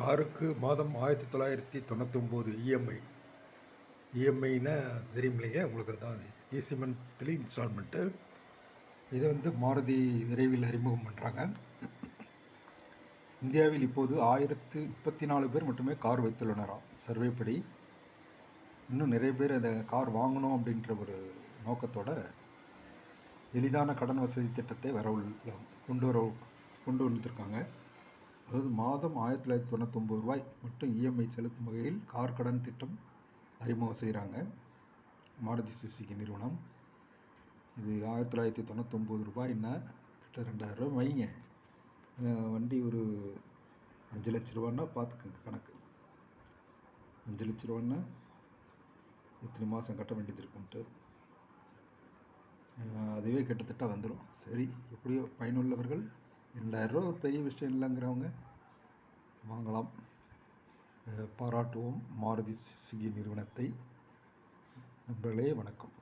காருக்கு மாதம் ஆயிரத்தி தொள்ளாயிரத்தி தொண்ணூத்தொம்போது இஎம்ஐ. இஎம்ஐன்னா தெரியும் இல்லைங்க உங்களுக்கு தான் ஈசி மந்த்லி இன்ஸ்டால்மெண்ட்டு. இதை வந்து மாருதி விரைவில் அறிமுகம் பண்ணுறாங்க இந்தியாவில் இப்போது ஆயிரத்து முப்பத்தி நாலு பேர் மட்டுமே கார் வைத்துள்ளனராம் சர்வே படி. இன்னும் நிறைய பேர் அந்த கார் வாங்கணும் அப்படின்ற ஒரு நோக்கத்தோட எளிதான கடன் வசதி திட்டத்தை வர உள்ள கொண்டு வர கொண்டு வந்துருக்காங்க. அதாவது மாதம் ஆயிரத்தி தொள்ளாயிரத்தி தொண்ணூத்தொம்பது ரூபாய் மட்டும் இஎம்ஐ செலுத்தும் வகையில் கார் கடன் திட்டம் அறிமுகம் செய்கிறாங்க. மாருதி சுசுகி நிறுவனம். இது ஆயிரத்தி தொள்ளாயிரத்தி தொண்ணூத்தொம்பது ரூபாய்னா கிட்ட ரெண்டாயிரம் ரூபாய். வைங்க. வண்டி ஒரு அஞ்சு லட்ச ரூபான்னா பார்த்துக்கோங்க கணக்கு. அஞ்சு லட்ச ரூபான்னா இத்தனை மாதம் கட்ட வேண்டியது இருக்குன்ட்டு. அதுவே கிட்டத்தட்ட வந்துடும் சரி எப்படியோ பயனுள்ளவர்கள் இரண்டாயிரரூவா ஒரு பெரிய விஷயம் இல்லைங்கிறவங்க வாங்கலாம். பாராட்டுவோம். மாருதி சுசுகி நிறுவனத்தை. நண்பர்களே வணக்கம்.